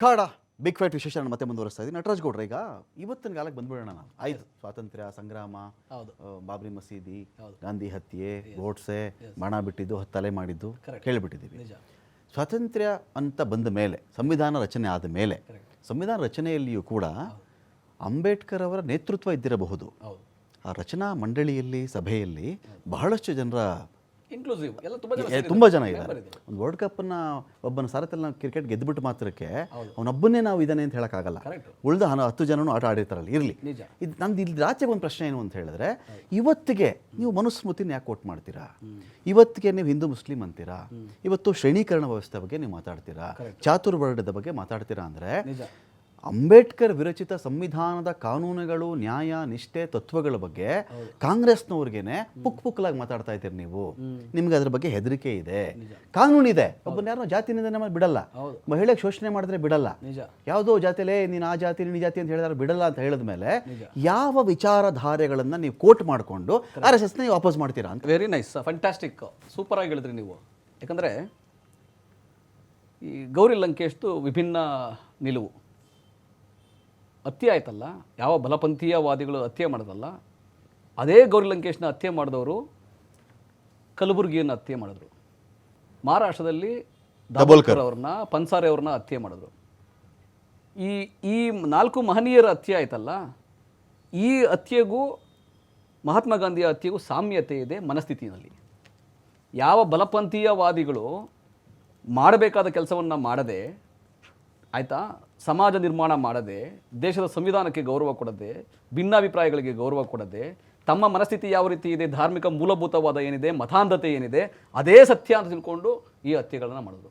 ಕಾಡ big fight ವಿಶೇಷ ಮತ್ತೆ ಮುಂದುವರಿಸ್ತಾ ಇದ್ದೀನಿ. ನಟರಾಜ್ ಗೌಡ್ರ ಈಗ ಇವತ್ತಿನ ಕಾಲಕ್ಕೆ ಬಂದ್ಬಿಡೋಣ ನಾವು. ಆಯ್ತು ಸ್ವಾತಂತ್ರ್ಯ ಸಂಗ್ರಾಮ. ಬಾಬ್ರಿ ಮಸೀದಿ. ಗಾಂಧಿ ಹತ್ಯೆ ಗೋಡ್ಸೆ ಬಣ ಬಿಟ್ಟಿದ್ದು ಹತ್ತಲೆ ಮಾಡಿದ್ದು ಕೇಳಿಬಿಟ್ಟಿದ್ದೀವಿ. ಸ್ವಾತಂತ್ರ್ಯ ಅಂತ ಬಂದ ಮೇಲೆ ಸಂವಿಧಾನ ರಚನೆ ಆದ ಮೇಲೆ ಸಂವಿಧಾನ ರಚನೆಯಲ್ಲಿಯೂ ಕೂಡ ಅಂಬೇಡ್ಕರ್ ಅವರ ನೇತೃತ್ವ ಇದ್ದಿರಬಹುದು. ಹೌದು. ಆ ರಚನಾ ಮಂಡಳಿಯಲ್ಲಿ ಸಭೆಯಲ್ಲಿ ಬಹಳಷ್ಟು ಜನರ ಇನ್ಕ್ಲೂಸಿವ್ ಎಲ್ಲ ತುಂಬಾ ಜನ ಇದ್ದಾರೆ. ಒಂದು ವರ್ಲ್ಡ್ ಕಪ್ನ ಒಬ್ಬನ ಸಾರಥಲ್ಲಿ ನಾವು ಕ್ರಿಕೆಟ್ ಗೆದ್ದುಬಿಟ್ಟು ಮಾತ್ರಕ್ಕೆ ಅವನೊಬ್ಬನೇ ನಾವು ಇದ್ದಾನೆ ಅಂತ ಹೇಳಕ್ಕಾಗಲ್ಲ. ಉಳಿದ ಹನ ಹತ್ತು ಜನನು ಆಟ ಆಡಿರ್ತಾರಲ್ಲ ಇರಲಿ. ಇದು ನಮ್ದು ಇಲ್ಲಿ ರಾಜ್ಯಕ್ಕೆ ಒಂದು ಪ್ರಶ್ನೆ ಏನು ಅಂತ ಹೇಳಿದ್ರೆ ಇವತ್ತಿಗೆ ನೀವು ಮನುಸ್ಮೃತಿನ ಯಾಕೆ ಓಟ್ ಮಾಡ್ತೀರಾ? ಇವತ್ತಿಗೆ ನೀವು ಹಿಂದೂ ಮುಸ್ಲಿಂ ಅಂತೀರಾ? ಇವತ್ತು ಶ್ರೇಣೀಕರಣ ವ್ಯವಸ್ಥೆ ಬಗ್ಗೆ ನೀವು ಮಾತಾಡ್ತೀರಾ? ಚಾತುರ್ವರ್ಣದ ಬಗ್ಗೆ ಮಾತಾಡ್ತೀರಾ ಅಂದ್ರೆ ಅಂಬೇಡ್ಕರ್ ವಿರಚಿತ ಸಂವಿಧಾನದ ಕಾನೂನುಗಳು ನ್ಯಾಯ ನಿಷ್ಠೆ ತತ್ವಗಳ ಬಗ್ಗೆ ಕಾಂಗ್ರೆಸ್ನವ್ರಿಗೇನೆ ಪುಕ್ ಪುಕ್ಲಾಗಿ ಮಾತಾಡ್ತಾ ಇದ್ದೀರಿ ನೀವು. ನಿಮ್ಗೆ ಅದ್ರ ಬಗ್ಗೆ ಹೆದರಿಕೆ ಇದೆ. ಕಾನೂನಿದೆ ಒಬ್ಬನ ಯಾರೋ ಜಾತಿ ನಿಂದನೆ ಬಿಡಲ್ಲ. ಮಹಿಳೆಗೆ ಶೋಷಣೆ ಮಾಡಿದ್ರೆ ಬಿಡಲ್ಲ. ಯಾವುದೋ ಜಾತಿಲೇ ನೀನು ಆ ಜಾತಿ ನೀನು ಜಾತಿ ಅಂತ ಹೇಳಿದ್ರೆ ಬಿಡಲ್ಲ ಅಂತ ಹೇಳಿದ ಮೇಲೆ ಯಾವ ವಿಚಾರಧಾರೆಗಳನ್ನ ನೀವು ಕೋಟ್ ಮಾಡಿಕೊಂಡು ಆರ್ ಎಸ್ ಎಸ್ ನೀವು ವಾಪಸ್ ಮಾಡ್ತೀರಾ ಅಂತ? ವೆರಿ ನೈಸ್ ಫಂಟಾಸ್ಟಿಕ್ ಸೂಪರ್ ಆಗಿ ಹೇಳಿದ್ರಿ ನೀವು. ಯಾಕಂದ್ರೆ ಈ ಗೌರಿ ಲಂಕೇಶ್ದು ವಿಭಿನ್ನ ನಿಲುವು. ಹತ್ಯೆ ಆಯ್ತಲ್ಲ ಯಾವ ಬಲಪಂಥೀಯವಾದಿಗಳು ಹತ್ಯೆ ಮಾಡೋದಲ್ಲ ಅದೇ ಗೌರಿ ಲಂಕೇಶ್ನ ಹತ್ಯೆ ಮಾಡಿದವರು ಕಲಬುರಗಿಯನ್ನು ಹತ್ಯೆ ಮಾಡಿದ್ರು. ಮಹಾರಾಷ್ಟ್ರದಲ್ಲಿ ದಾಬೋಲ್ಕರ್ ಅವ್ರನ್ನ ಪನ್ಸಾರೆ ಅವ್ರನ್ನ ಹತ್ಯೆ ಮಾಡಿದ್ರು. ಈ ಈ ನಾಲ್ಕು ಮಹನೀಯರ ಹತ್ಯೆ ಆಯ್ತಲ್ಲ ಈ ಹತ್ಯೆಗೂ ಮಹಾತ್ಮ ಗಾಂಧಿಯ ಹತ್ಯೆಗೂ ಸಾಮ್ಯತೆ ಇದೆ ಮನಸ್ಥಿತಿನಲ್ಲಿ. ಯಾವ ಬಲಪಂಥೀಯವಾದಿಗಳು ಮಾಡಬೇಕಾದ ಕೆಲಸವನ್ನು ಮಾಡದೆ ಆಯಿತಾ? ಸಮಾಜ ನಿರ್ಮಾಣ ಮಾಡದೆ, ದೇಶದ ಸಂವಿಧಾನಕ್ಕೆ ಗೌರವ ಕೊಡದೆ, ಭಿನ್ನಾಭಿಪ್ರಾಯಗಳಿಗೆ ಗೌರವ ಕೊಡದೆ, ತಮ್ಮ ಮನಸ್ಥಿತಿ ಯಾವ ರೀತಿ ಇದೆ, ಧಾರ್ಮಿಕ ಮೂಲಭೂತವಾದ ಏನಿದೆ, ಮತಾಂಧತೆ ಏನಿದೆ, ಅದೇ ಸತ್ಯ ಅಂತ ತಿಳ್ಕೊಂಡು ಈ ಹತ್ಯೆಗಳನ್ನು ಮಾಡಿದ್ರು.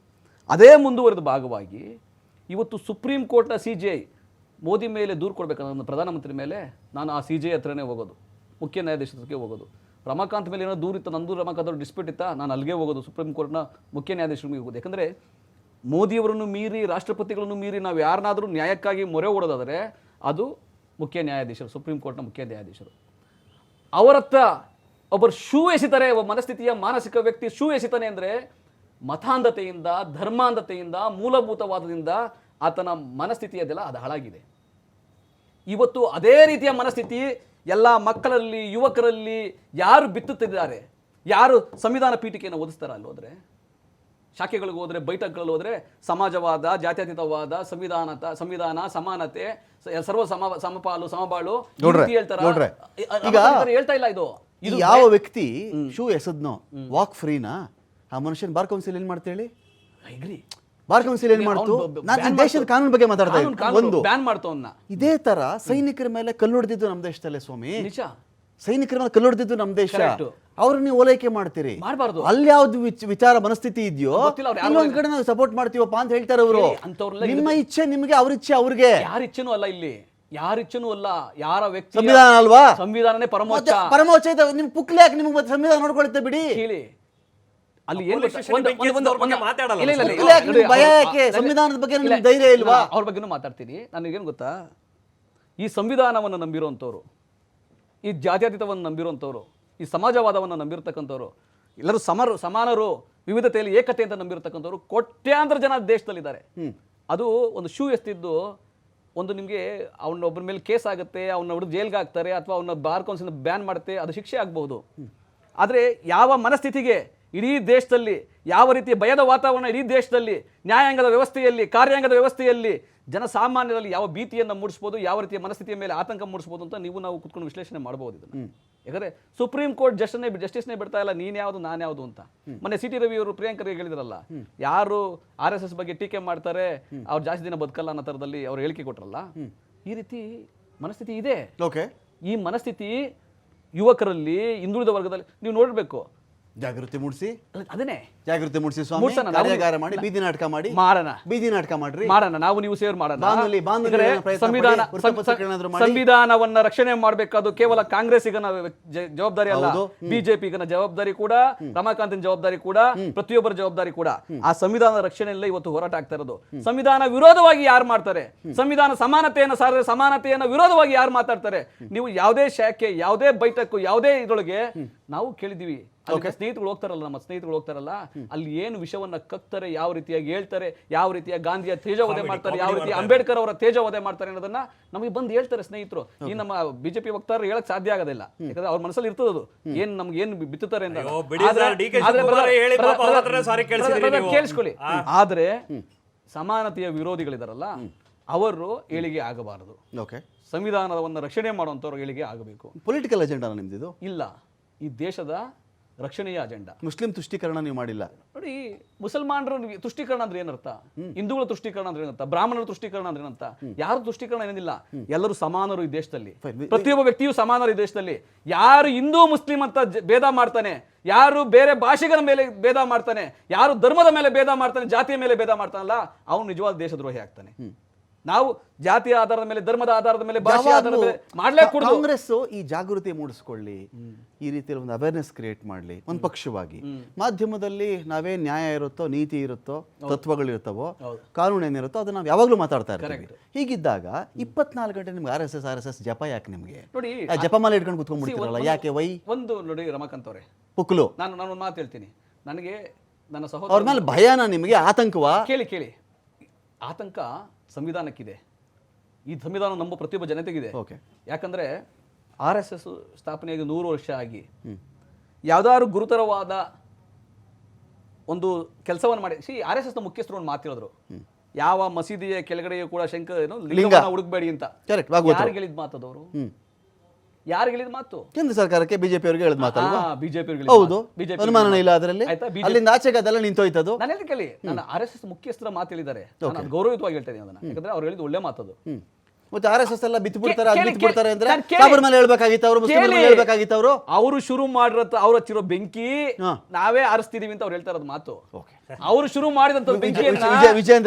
ಅದೇ ಮುಂದುವರೆದ ಭಾಗವಾಗಿ ಇವತ್ತು ಸುಪ್ರೀಂ ಕೋರ್ಟ್ನ ಸಿ ಜಿ ಐ ಮೋದಿ ಮೇಲೆ ದೂರು ಕೊಡಬೇಕನ್ನೋ ಪ್ರಧಾನಮಂತ್ರಿ ಮೇಲೆ ನಾನು ಆ ಸಿ ಜಿ ಐ ಹತ್ರನೇ ಹೋಗೋದು. ಮುಖ್ಯ ನ್ಯಾಯಾಧೀಶರಿಗೆ ಹೋಗೋದು. ರಮಾಕಾಂತ್ ಮೇಲೆ ಏನೋ ದೂರಿತ್ತು, ನಂದು ರಮಾಕಾಂತ್ ಡಿಸ್ಪ್ಯೂಟ್ ಇತ್ತಾ, ನಾನು ಅಲ್ಲಿಗೆ ಹೋಗೋದು ಸುಪ್ರೀಂ ಕೋರ್ಟ್ನ ಮುಖ್ಯ ನ್ಯಾಯಾಧೀಶರಿಗೆ ಹೋಗೋದು. ಯಾಕಂದರೆ ಮೋದಿಯವರನ್ನು ಮೀರಿ, ರಾಷ್ಟ್ರಪತಿಗಳನ್ನು ಮೀರಿ ನಾವು ಯಾರನ್ನಾದರೂ ನ್ಯಾಯಕ್ಕಾಗಿ ಮೊರೆ ಓಡೋದಾದರೆ ಅದು ಮುಖ್ಯ ನ್ಯಾಯಾಧೀಶರು, ಸುಪ್ರೀಂ ಕೋರ್ಟ್ನ ಮುಖ್ಯ ನ್ಯಾಯಾಧೀಶರು. ಅವರತ್ತ ಒಬ್ಬರು ಶೂ ಎಸಿತಾರೆ, ಒಬ್ಬ ಮನಸ್ಥಿತಿಯ ಮಾನಸಿಕ ವ್ಯಕ್ತಿ ಶೂ ಎಸಿತಾನೆ ಅಂದರೆ ಮತಾಂಧತೆಯಿಂದ, ಧರ್ಮಾಂಧತೆಯಿಂದ, ಮೂಲಭೂತವಾದದಿಂದ ಆತನ ಮನಸ್ಥಿತಿಯದೆಲ್ಲ ಅದು ಹಾಳಾಗಿದೆ. ಇವತ್ತು ಅದೇ ರೀತಿಯ ಮನಸ್ಥಿತಿ ಎಲ್ಲ ಮಕ್ಕಳಲ್ಲಿ, ಯುವಕರಲ್ಲಿ ಯಾರು ಬಿತ್ತುತ್ತಿದ್ದಾರೆ, ಯಾರು ಸಂವಿಧಾನ ಪೀಠಿಕೆಯನ್ನು ಓದಿಸ್ತಾರ ಅಲ್ಲಿ ಹೋದ್ರೆ? ಶಾಖೆಗಳಿಗೆ ಹೋದರೆ ಬೈಠಕ್ಗಳಲ್ಲಿ ಹೋದರೆ ಸಮಾಜವಾದ ಜಾತ್ಯತೀತವಾದ ಸಂವಿಧಾನತ ಸಂವಿಧಾನ ಸಮಾನತೆ ಸರ್ವ ಸಮ ಸಮಪಾಲು ಸಮಬಾಳು ಹೇಳ್ತಾರ? ಹೇಳ್ತಾ ಇಲ್ಲ ಇದು. ಇದು ಯಾವ ವ್ಯಕ್ತಿ ಶೂ ಎಸದ್ನೋ ವಾಕ್ ಫ್ರೀನಾ? ಆ ಮನುಷ್ಯನ್ ಬಾರ್ ಕೌನ್ಸಿಲ್ ಏನ್ ಮಾಡ್ತೇಳಿ ಬಾರ್ ಕೌನ್ಸಿಲ್ ಏನ್ ಮಾಡ್ತು? ನಾನು ದೇಶದ ಕಾನೂನು ಬಗ್ಗೆ ಮಾತಾಡ್ತಾ ಒಂದು. ಬ್ಯಾನ್ ಮಾಡ್ತು ಇದೇ ತರ ಸೈನಿಕರ ಮೇಲೆ ಕಲ್ಲು ಹೊಡೆದಿದ್ದು ನಮ್ಮ ದೇಶದಲ್ಲೇ ಸ್ವಾಮಿ. ನಿಜ. ಸೈನಿಕರ ಮೇಲೆ ಕಲ್ಲು ಹೊಡೆದಿದ್ದು ನಮ್ಮ ದೇಶ. ಅವ್ರು ನೀವು ಓಲೈಕೆ ಮಾಡ್ತೀರಿ. ಮಾಡಬಾರ್ದು. ಅಲ್ಲಿ ಯಾವ್ದು ವಿಚಾರ ಮನಸ್ಥಿತಿ ಇದೆಯೋ ಇನ್ನೊಂದ್ ಕಡೆ ನಾವು ಸಪೋರ್ಟ್ ಮಾಡ್ತೀವಪ್ಪ ಅಂತ ಹೇಳ್ತಾರೆ ಅವರು. ನಿಮ್ಮ ಇಚ್ಛೆ ನಿಮಗೆ ಅವ್ರ ಇಚ್ಛೆ ಅವ್ರಿಗೆ. ಯಾರ ಇಚ್ಛೆನೂ ಅಲ್ಲ ಇಲ್ಲಿ. ಯಾರ ಇಚ್ಛೆನೂ ಅಲ್ಲ. ಯಾರ ವ್ಯಕ್ತಿ ಸಂವಿಧಾನ ಅಲ್ವಾ? ಸಂವಿಧಾನನೇ ಪರಮೋಚ್ಚ ಪರಮೋಚ್ಚ ಇದೆ ನಿಮ್ ಪುಕ್ಲೆ ಯಾಕೆ ನಿಮ್ಗೆ ಮತ್ತೆ ಸಂವಿಧಾನ ನೋಡ್ಕೊಳುತ್ತೆ ಬಿಡಿ? ಹೇಳಿ ಅಲ್ಲಿ ಭಯ ಯಾಕೆ? ಸಂವಿಧಾನದ ಬಗ್ಗೆ ನಿಮ್ಗೆ ಧೈರ್ಯ ಇಲ್ವಾ? ಅವ್ರ ಬಗ್ಗೆನೂ ಮಾತಾಡ್ತೀನಿ. ನನಗೇನು ಗೊತ್ತಾ? ಈ ಸಂವಿಧಾನವನ್ನು ನಂಬಿರುವಂಥವ್ರು ಈ ಜಾತ್ಯತೀತವನ್ನು ನಂಬಿರುವಂಥವ್ರು ಈ ಸಮಾಜವಾದವನ್ನು ನಂಬಿರ್ತಕ್ಕಂಥವ್ರು ಎಲ್ಲರೂ ಸಮರು ಸಮಾನರು ವಿವಿಧತೆಯಲ್ಲಿ ಏಕತೆ ಅಂತ ನಂಬಿರ್ತಕ್ಕಂಥವ್ರು ಕೋಟ್ಯಾಂತರ ಜನ ದೇಶದಲ್ಲಿದ್ದಾರೆ. ಅದು ಒಂದು ಶೂ ಎಸ್ತಿದ್ದು ಒಂದು ನಿಮಗೆ ಅವನ ಒಬ್ಬರ ಮೇಲೆ ಕೇಸ್ ಆಗುತ್ತೆ ಅವನ್ನ ಹುಡುಗ ಜೈಲ್ಗೆ ಹಾಕ್ತಾರೆ ಅಥವಾ ಅವನ ಬಾರ್ ಕೌನ್ಸಿಲ್ ಬ್ಯಾನ್ ಮಾಡುತ್ತೆ ಅದು ಶಿಕ್ಷೆ ಆಗಬಹುದು. ಆದರೆ ಯಾವ ಮನಸ್ಥಿತಿಗೆ ಇಡೀ ದೇಶದಲ್ಲಿ ಯಾವ ರೀತಿ ಭಯದ ವಾತಾವರಣ ಇಡೀ ದೇಶದಲ್ಲಿ ನ್ಯಾಯಾಂಗದ ವ್ಯವಸ್ಥೆಯಲ್ಲಿ ಕಾರ್ಯಾಂಗದ ವ್ಯವಸ್ಥೆಯಲ್ಲಿ ಜನಸಾಮಾನ್ಯರಲ್ಲಿ ಯಾವ ಭೀತಿಯನ್ನು ಮೂಡಿಸ್ಬೋದು ಯಾವ ರೀತಿಯ ಮನಸ್ಥಿತಿಯ ಮೇಲೆ ಆತಂಕ ಮೂಡಿಸ್ಬೋದು ಅಂತ ನೀವು ನಾವು ಕುತ್ಕೊಂಡು ವಿಶ್ಲೇಷಣೆ ಮಾಡಬಹುದು ಇದನ್ನು. ಯಾಕಂದ್ರೆ ಸುಪ್ರೀಂ ಕೋರ್ಟ್ ಜಸ್ಟನ್ನೇ ಜಸ್ಟಿಸ್ನೇ ಬಿಡ್ತಾ ಇಲ್ಲ ನೀನ್ ಯಾವುದು ನಾನು ಯಾವುದು ಅಂತ. ಮೊನ್ನೆ ಸಿ ಟಿ ರವಿ ಅವರು ಪ್ರಿಯಾಂಕರಿಗೆ ಹೇಳಿದ್ರಲ್ಲ ಯಾರು ಆರ್ ಎಸ್ ಎಸ್ ಬಗ್ಗೆ ಟೀಕೆ ಮಾಡ್ತಾರೆ ಅವ್ರು ಜಾಸ್ತಿ ದಿನ ಬದುಕಲ್ಲ ಅನ್ನೋ ಥರದಲ್ಲಿ ಅವ್ರು ಹೇಳಿಕೆ ಕೊಟ್ರಲ್ಲ ಈ ರೀತಿ ಮನಸ್ಥಿತಿ ಇದೆ. ಓಕೆ. ಈ ಮನಸ್ಥಿತಿ ಯುವಕರಲ್ಲಿ ಹಿಂದುಳಿದ ವರ್ಗದಲ್ಲಿ ನೀವು ನೋಡಬೇಕು ಜಾಗೃತಿ ಮೂಡಿಸಿ. ಅದನ್ನೇ. ಜಾಗೃತಿ ಮೂಡಿಸಿ ಸ್ವಾಮಿ. ಮೂಡ್ಸೋಣ, ನಾವು- ಕಾರ್ಯಾಗಾರ ಮಾಡಿ ಬೀದಿ ನಾಟಕ ಮಾಡಿ. ಮಾಡೋಣ. ಬೀದಿ ನಾಟಕ ಮಾಡ್ರಿ. ಮಾಡೋಣ. ನಾವು ನೀವು ಸೇರ್ ಮಾಡೋಣ. ಬಾನುಲಿ- ಬಾನುಲಿ ಯಾಕಂದ್ರೆ ಏನೋ ಪ್ರಯತ್ನ ಸಂವಿಧಾನ ಪಡಿ, ವೃತ್ತಪತ್ರಿಕೆಗಳೇನಾದ್ರೂ ಮಾಡಿ. ಸಂವಿಧಾನವನ್ನ ರಕ್ಷಣೆ ಮಾಡಬೇಕಾದ ಕೇವಲ ಕಾಂಗ್ರೆಸ್ಸಿಗನ ಜ- ಜವಾಬ್ದಾರಿ ಅಲ್ಲ. ಹೌದು. ಬಿಜೆಪಿಗನ ಜವಾಬ್ದಾರಿ ಕೂಡ ರಮಾಕಾಂತನ ಜವಾಬ್ದಾರಿ ಕೂಡ ಪ್ರತಿಯೊಬ್ಬರ ಜವಾಬ್ದಾರಿ ಕೂಡ. ಆ ಸಂವಿಧಾನದ ರಕ್ಷಣೆಯಲ್ಲೇ ಇವತ್ತು ಹೋರಾಟ ಆಗ್ತಾ ಇರೋದು. ಸಂವಿಧಾನ ವಿರೋಧವಾಗಿ ಯಾರು ಮಾಡ್ತಾರೆ? ಸಂವಿಧಾನ ಸಮಾನತೆಯನ್ನು ಸಾರಿದ್ರೆ ಸಮಾನತೆಯನ್ನು ವಿರೋಧವಾಗಿ ಯಾರು ಮಾತಾಡ್ತಾರೆ? ನೀವು ಯಾವುದೇ ಶಾಖೆ ಯಾವುದೇ ಬೈಠಕ್ಕು ಯಾವುದೇ ಇದರೊಳಗೆ ನಾವು ಕೇಳಿದೀವಿ ಅಲ್ಲಿ ಸ್ನೇಹಿತರು ಹೋಗ್ತಾರಲ್ಲ ನಮ್ಮ ಸ್ನೇಹಿತರು ಹೋಗ್ತಾರಲ್ಲ ಅಲ್ಲಿ ಏನು ವಿಷವನ್ನ ಕತ್ತರೆ ಯಾವ ರೀತಿಯಾಗಿ ಹೇಳ್ತಾರೆ ಯಾವ ರೀತಿಯ ಗಾಂಧಿಯ ತೇಜವಧೆ ಮಾಡ್ತಾರೆ ಯಾವ ರೀತಿ ಅಂಬೇಡ್ಕರ್ ಅವರ ತೇಜವಧೆ ಮಾಡ್ತಾರೆ ಅನ್ನೋದನ್ನ ನಮಗೆ ಬಂದು ಹೇಳ್ತಾರೆ ಸ್ನೇಹಿತರು. ಈ ನಮ್ಮ ಬಿಜೆಪಿ ವಕ್ತಾರರು ಹೇಳಕ್ ಸಾಧ್ಯ ಆಗೋದಿಲ್ಲ. ಯಾಕಂದ್ರೆ ಅವ್ರ ಮನಸ್ಸಲ್ಲಿ ಇರ್ತದದು ಏನ್ ನಮ್ಗೆ ಏನ್ ಬಿತ್ತುತ್ತಾರೆ ಅಂತ. ಕೇಳಿಸ್ಕೊಳ್ಳಿ. ಆದ್ರೆ ಸಮಾನತೆಯ ವಿರೋಧಿಗಳಿದಾರಲ್ಲ ಅವರು ಏಳಿಗೆ ಆಗಬಾರದು. ಓಕೆ ಸಂವಿಧಾನವನ್ನು ರಕ್ಷಣೆ ಮಾಡುವಂತವ್ರು ಏಳಿಗೆ ಆಗಬೇಕು. ಪೊಲಿಟಿಕಲ್ ಅಜೆಂಡಾ ನಿಮ್ದಿದು? ಇಲ್ಲ. ಈ ದೇಶದ ರಕ್ಷಣೆಯ ಅಜೆಂಡಾ. ಮುಸ್ಲಿಂ ತುಷ್ಟೀಕರಣ ನೀವು ಮಾಡಿಲ್ಲ. ನೋಡಿ ಮುಸಲ್ಮಾನರ ತುಷ್ಟೀಕರಣ ಅಂದ್ರೆ ಏನರ್ಥ? ಹಿಂದೂಗಳ ತುಷ್ಟೀಕರಣ ಅಂದ್ರೆ ಏನರ್ಥ? ಬ್ರಾಹ್ಮಣರ ತುಷ್ಟೀಕರಣ ಅಂದ್ರೆ ಏನಂತ ಯಾರು ತುಷ್ಟೀಕರಣ ಏನಿಲ್ಲ. ಎಲ್ಲರೂ ಸಮಾನರು ಈ ದೇಶದಲ್ಲಿ. ಪ್ರತಿಯೊಬ್ಬ ವ್ಯಕ್ತಿಯು ಸಮಾನರು ಈ ದೇಶದಲ್ಲಿ. ಯಾರು ಹಿಂದೂ ಮುಸ್ಲಿಂ ಅಂತ ಭೇದ ಮಾಡ್ತಾನೆ ಯಾರು ಬೇರೆ ಭಾಷೆಗಳ ಮೇಲೆ ಭೇದ ಮಾಡ್ತಾನೆ ಯಾರು ಧರ್ಮದ ಮೇಲೆ ಭೇದ ಮಾಡ್ತಾನೆ ಜಾತಿಯ ಮೇಲೆ ಭೇದ ಮಾಡ್ತಾನಲ್ಲ ಅವನು ನಿಜವಾದ ದೇಶದ್ರೋಹಿ ಆಗ್ತಾನೆ. ನಾವು ಜಾತಿಯ ಆಧಾರದ ಮೇಲೆ ಧರ್ಮದ ಆಧಾರದ ಮೇಲೆ ಭಾಷೆಯ ಆಧಾರದ ಮೇಲೆ ಮಾಡ್ಲೇ ಕೂಡುದು ಕಾಂಗ್ರೆಸ್ ಈ ಜಾಗೃತಿ ಮೂಡಿಸ್ಕೊಳ್ಳಿ. ಈ ರೀತಿಯಲ್ಲಿ ಒಂದು ಅವೇರ್ನೆಸ್ ಕ್ರಿಯೇಟ್ ಮಾಡಲಿ ಒಂದು ಪಕ್ಷವಾಗಿ ಮಾಧ್ಯಮದಲ್ಲಿ ನಾವೇ ನ್ಯಾಯ ಇರುತ್ತೋ ನೀತಿ ಇರುತ್ತೋ ತತ್ವಗಳಿರುತ್ತವೋ ಕಾನೂನು ಏನಿರುತ್ತೋ ಅದನ್ನ ನಾವು ಯಾವಾಗಲೂ ಮಾತಾಡ್ತಾ ಇರ್ತೀವಿ. ಹೀಗಿದ್ದಾಗ ಇಪ್ಪತ್ನಾಲ್ಕು ಗಂಟೆ ನಿಮ್ಗೆ R S S R S S ಜಪ ಯಾಕೆ ನಿಮಗೆ? ನೋಡಿ ಜಪಮಾಲೆ ಇಟ್ಕೊಂಡು ಕುತ್ಕೊಂಡ್ಬಿಡ್ತೀರಲ್ಲ ಯಾಕೆ ವೈ ಒಂದು ನೋಡಿ ರಮಾಕಾಂತ್ ಅವರೇ. ಪುಕ್ಲು ನಾನು ನಾನು ಒಂದು ಮಾತು ಹೇಳ್ತೀನಿ. ನನಗೆ ನನ್ನ ಅವ್ರ ಸಹೋದರ ಮೇಲೆ ಭಯನ ನಿಮಗೆ ಆತಂಕವಾ? ಕೇಳಿ ಕೇಳಿ. ಆತಂಕ ಸಂವಿಧಾನಕ್ಕಿದೆ. ಈ ಸಂವಿಧಾನ ನಮ್ಮ ಪ್ರತಿಯೊಬ್ಬ ಜನತೆಗಿದೆ. ಓಕೆ ಯಾಕಂದರೆ ಆರ್ ಎಸ್ ಎಸ್ ಸ್ಥಾಪನೆಯಾಗಿ ನೂರು ವರ್ಷ ಆಗಿ ಯಾವ್ದಾದ್ರು ಗುರುತರವಾದ ಒಂದು ಕೆಲಸವನ್ನು ಮಾಡಿ ಸಿ ಆರ್ ಎಸ್ ಎಸ್ನ ನ ಮುಖ್ಯಸ್ಥರು ಒಂದು ಮಾತಿರೋದ್ರು. ಯಾವ ಮಸೀದಿಯ ಕೆಳಗಡೆಯೂ ಕೂಡ ಶಂಕ ಏನು ಲಿಂಗವನ್ನ ಹುಡುಕ್ಬೇಡಿ ಅಂತ. ಯಾರು ಹೇಳಿದ ಮಾತದವರು? ಯಾರು ಹೇಳಿದ ಮಾತು? ಕೇಂದ್ರ ಸರ್ಕಾರಕ್ಕೆ ಬಿಜೆಪಿ ಅವ್ರಿಗೆ ಹೇಳಿದ ಮಾತಲ್ವಾ? ಬಿಜೆಪಿ ಹೌದು. ಅನುಮಾನ ಇಲ್ಲ ಅದರಲ್ಲಿ. ಬಿಜೆಪಿ ಅಲ್ಲಿಂದ ಆಚೆಗೆ ಅದೆಲ್ಲ ನಿಂತೋಯ್ತದು. ನಾನು ಹೇಳಿ ಕೇಳಿ ನಾನು ಆರ್ ಎಸ್ ಎಸ್ ಮುಖ್ಯಸ್ಥರ ಮಾತು ಹೇಳಿದ್ದಾರೆ. ನಾನು ಹೇಳ್ತಾ ಇದ್ದೀನಿ ಅದನ್ನ. ಯಾಕಂದ್ರೆ ಅವ್ರು ಹೇಳಿದ ಒಳ್ಳೆ ಮಾತದು. ಮತ್ತೆ ಆರ್ ಎಸ್ ಎಸ್ ಎಲ್ಲ ಬಿತ್ತು ಬಿಡ್ತಾರೆ ಅದು ಬಿತ್ತು ಬಿಡ್ತಾರೆ ಅಂದ್ರೆ ಸಾಬರ್ ಮೇಲೆ ಹೇಳ್ಬೇಕಾಗಿತ್ತು ಅವರು ಮುಸ್ಲಿಮರ ಮೇಲೆ. ಹೇಳ್ಬೇಕಾಗಿತ್ತು ಅವರು ಅವರು ಶುರು ಮಾಡಿರೋ ಅವ್ರು ಹಚ್ಚಿರೋ ಬೆಂಕಿ. ನಾವೇ ಆರಿಸ್ತಿದೀವಿ ಅಂತ ಅವ್ರು ಹೇಳ್ತಾ ಇರೋದು ಮಾತು. ಅವರು ಶುರು ಮಾಡಿದಂತ ಬೆಂಕಿ ವಿಜೇಂದ್ರ